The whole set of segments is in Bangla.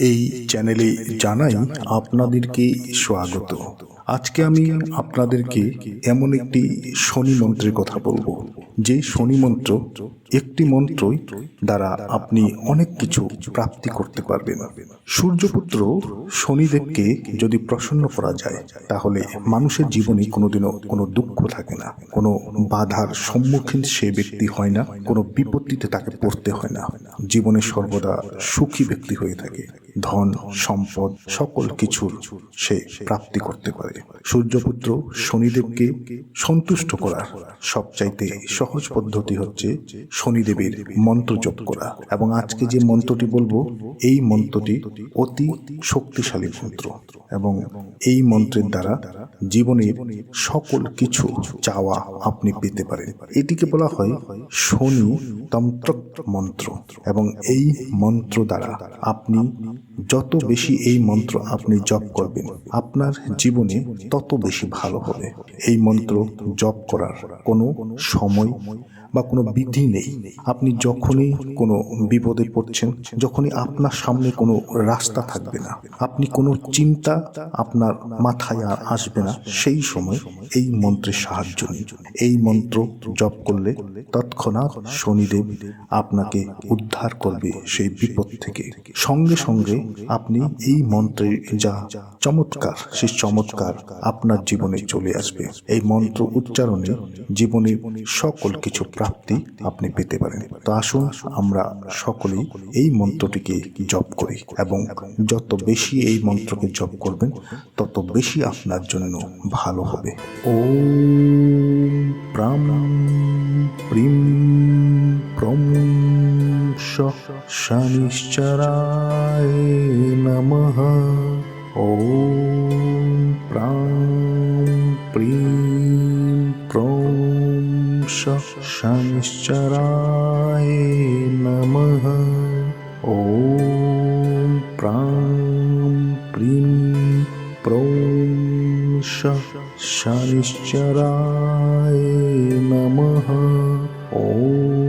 এই চ্যানেলে জানাই আপনাদেরকে স্বাগত। আজকে আমি আপনাদেরকে এমন একটি শনি মন্ত্রের কথা বলব। যে শনি মন্ত্র একটি মন্ত্রই দ্বারা আপনি অনেক কিছু প্রাপ্তি করতে পারবেন। সূর্যপুত্র শনিদেবকে যদি প্রসন্ন করা যায়, তাহলে মানুষের জীবনে কোনোদিনও কোনো দুঃখ থাকে না, কোনো বাধার সম্মুখীন সে ব্যক্তি হয় না, কোনো বিপত্তিতে তাকে পড়তে হয় না। জীবনে সর্বদা সুখী ব্যক্তি হয়ে থাকে। ধন, সম্পদ, সকল কিছুর সে প্রাপ্তি করতে পারে। সূর্যপুত্র শনিদেবকে সন্তুষ্ট করার সবচাইতে সহজ পদ্ধতি হচ্ছে শনিদেবের মন্ত্র জপ করা। এবং আজকে যে মন্ত্রটি বলব, এই মন্ত্রটি অতি শক্তিশালী মন্ত্র। এবং এই মন্ত্রের দ্বারা জীবনের সকল কিছু চাওয়া আপনি পেতে পারেন। এটিকে বলা হয় শনি তন্ত্র মন্ত্র। এবং এই মন্ত্র দ্বারা আপনি যত বেশি এই মন্ত্র আপনি জপ করবেন, আপনার জীবনে তত বেশি ভালো হবে। এই মন্ত্র জপ করার কোনো সময় বা কোনো বিধি নেই। আপনি যখনই কোনো বিপদে পড়ছেন, যখনই আপনার সামনে কোনো রাস্তা থাকবে না, আপনি কোনো চিন্তা আপনার মাথায় আর আসবে না, সেই সময় এই মন্ত্রের সাহায্য নিন। এই মন্ত্র জপ করলে তৎক্ষণাৎ শনিদেব আপনাকে উদ্ধার করবে সেই বিপদ থেকে। সঙ্গে সঙ্গে আপনি এই মন্ত্রে যা চমৎকার সেই চমৎকার আপনার জীবনে চলে আসবে। এই মন্ত্র উচ্চারণে জীবনের সকল কিছু প্রাপ্তি আপনি পেতে পারেন। তো আসুন, আমরা সকলেই এই মন্ত্রটিকে জপ করি এবং যত বেশি এই মন্ত্রকে জপ করবেন, তত বেশি আপনার জন্য ভালো হবে। ও প্রিম প্রম शनिश्चराय नमः। ॐ प्रां प्रीं प्रों शनिश्चराय नमः। ॐ प्रां प्रीं प्रों शनिश्चराय नमः। ॐ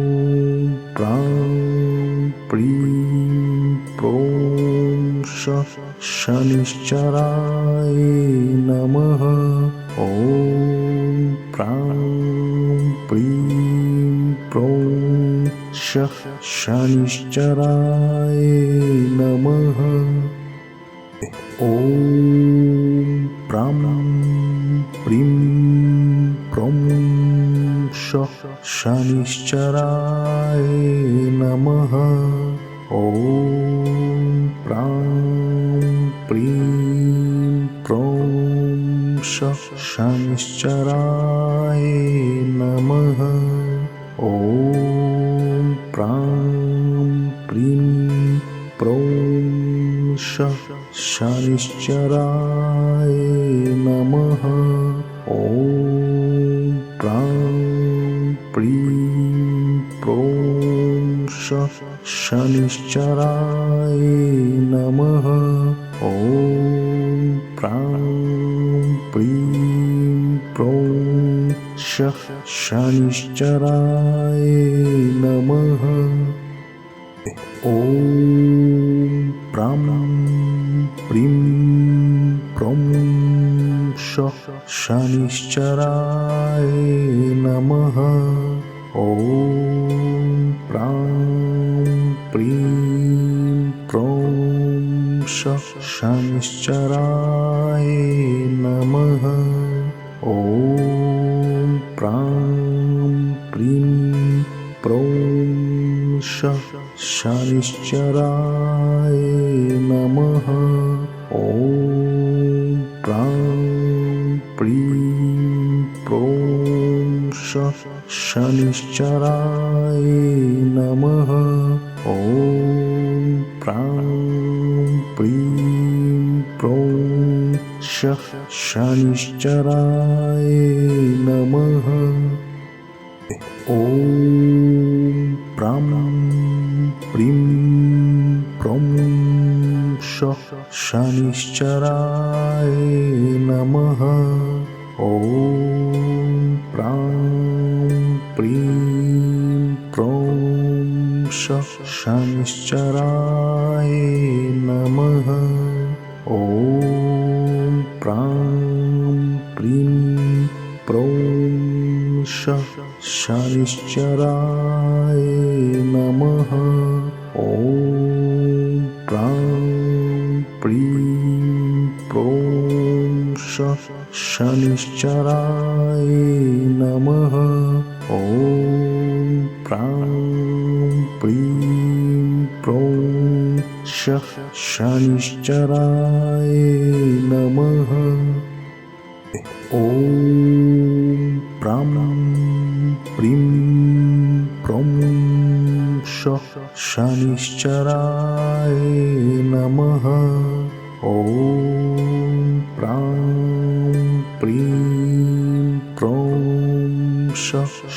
शनिश्चराय नमः ॐ प्रां प्रीं प्रौं शः शनिश्चराय नमः ॐ प्रां प्रीं प्रौं शः शनिश्चराय शनिश्चराय नमः ॐ प्रां प्रीं प्रौं शनिश्चराय नमः ॐ प्रां प्रीं प्रौं शनिश्चराय नमः ॐ प्रां शनिश्चराय नमः। ॐ प्रां प्राी प्रौ शनिश्चराय नमः। ॐ प्राी प्रौ सः शनिश्चराय शनिश्चराय नमः। ॐ प्रां प्रीं प्रों शनिश्चराय नमः। ॐ प्रां प्रीं प्रों शनिश्चराय नमः। ॐ प्रां शनिश्चराय नमः। ॐ प्रां प्रीं प्रौ शनिश्चराय नमः। ॐ प्रां प्रीं प्रों ष शनिश्चराय नमः। ॐ शनिश्चराय नमः ॐ प्रां प्रीं प्रों श शनिश्चराय नमः ॐ प्रां प्रीं प्रं श शनिश्चराय नमः ॐ प्रां प्रीं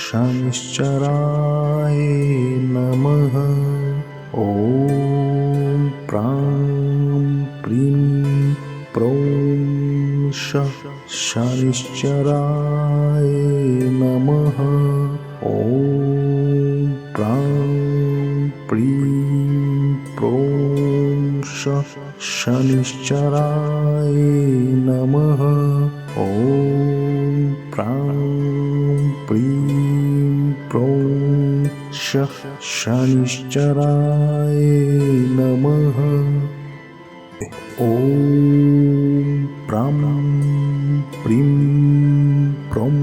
शनिश्चराय नमः ॐ प्रां प्रीं प्रं श शनिश्चराय नमः ॐ प्रां प्रीं प्रों श शनिश्चराय नमः ॐ शनिश्चराय नमः ॐ प्रां प्रीं प्रं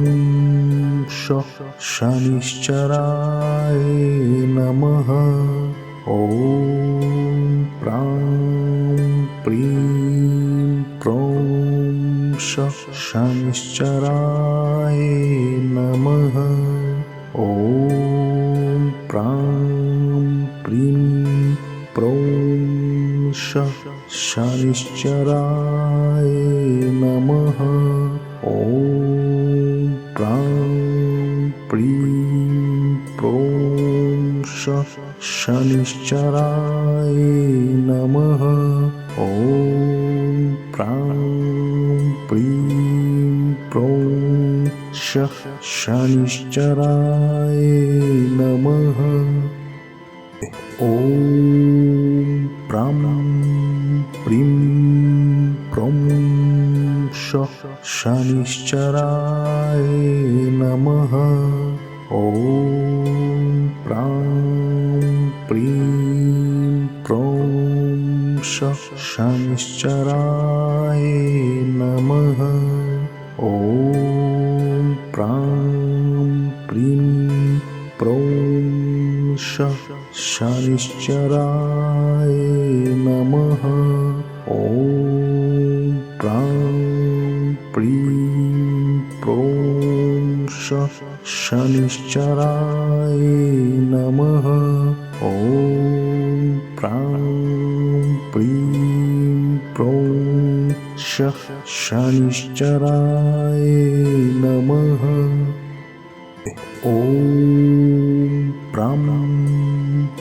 श शनिश्चराय नमः ॐ प्रां प्रीं प्रं श शनिश्चराय नमः ॐ शनिश्चराय नमः। ॐ प्रां प्रीं प्रों शनिश्चराय नमः। ॐ प्रां प्रीं प्रों शनिश्चराय नमः। ॐ शनिश्चराय नमः। ॐ प्रां प्रीं प्रं शनिश्चराय नमः। ॐ प्रां प्रीं प्रं शनिश्चराय नमः। ॐ शनिश्चराय नमः। ॐ प्रां प्रीं प्रों श शनिश्चराय नमः। ॐ प्रां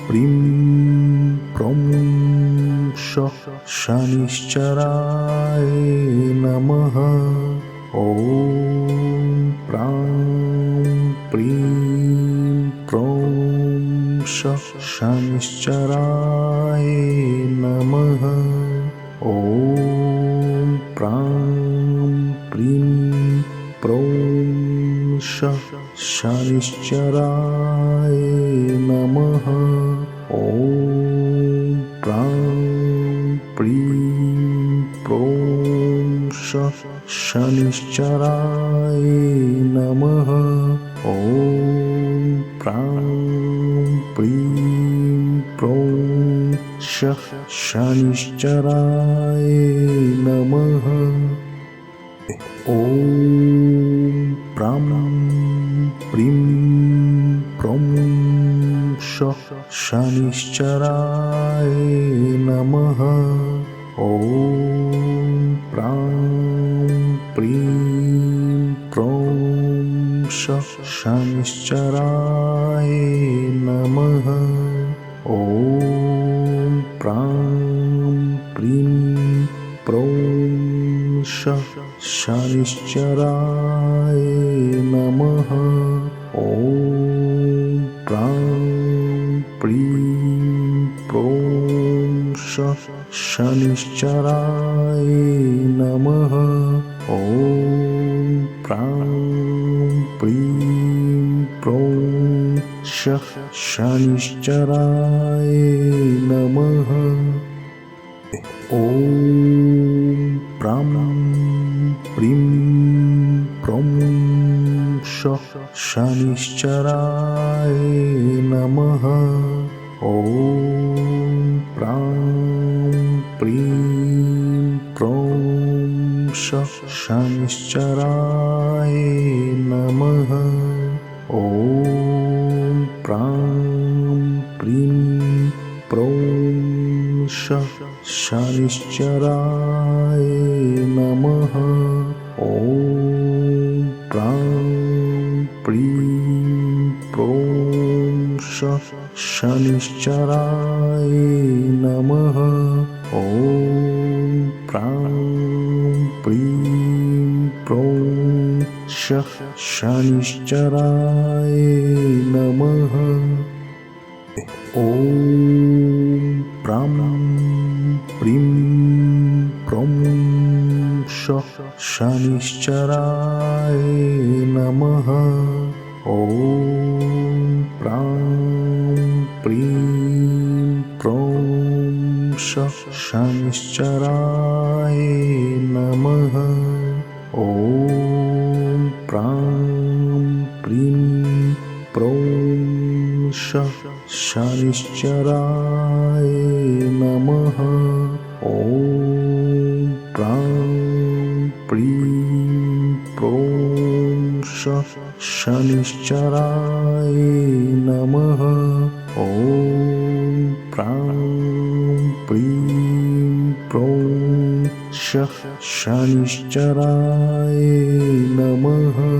प्रीं प्रं श शनिश्चराय शनिश्चराय नमः। ॐ प्रां प्रीं प्रं शनिश्चराय नमः। ॐ प्रां प्रीं प्रों शनिश्चराय शनिश्चराय नमः ॐ प्रां प्रीं प्रं श शनिश्चराय नमः ॐ प्रां प्रीं प्रं श शनिश्चराय शनिश्चराय नमः। ॐ प्रां प्रीं शनिश्चराय नमः। ॐ प्रां प्रीं प्रों शनिश्चराय नमः। ॐ प्रीं शनिश्चराय नमः। ॐ प्रां प्रीं प्रं शनिश्चराय नमः। ॐ प्रां प्रीं प्रं शनिश्चराय शनिश्चराय नमः ॐ प्रां प्रीं प्रं श शनिश्चराय नमः ॐ प्रां प्रीं प्रं श शनिश्चराय नमः ॐ प्रां प्रीं प्रं श शनिश्चराय नमः ॐ प्रां प्रीं प्रं श शनिश्चराय नमः ॐ प्रां प्रीं प्रं श शनिश्चराय शनिश्चराय नमः।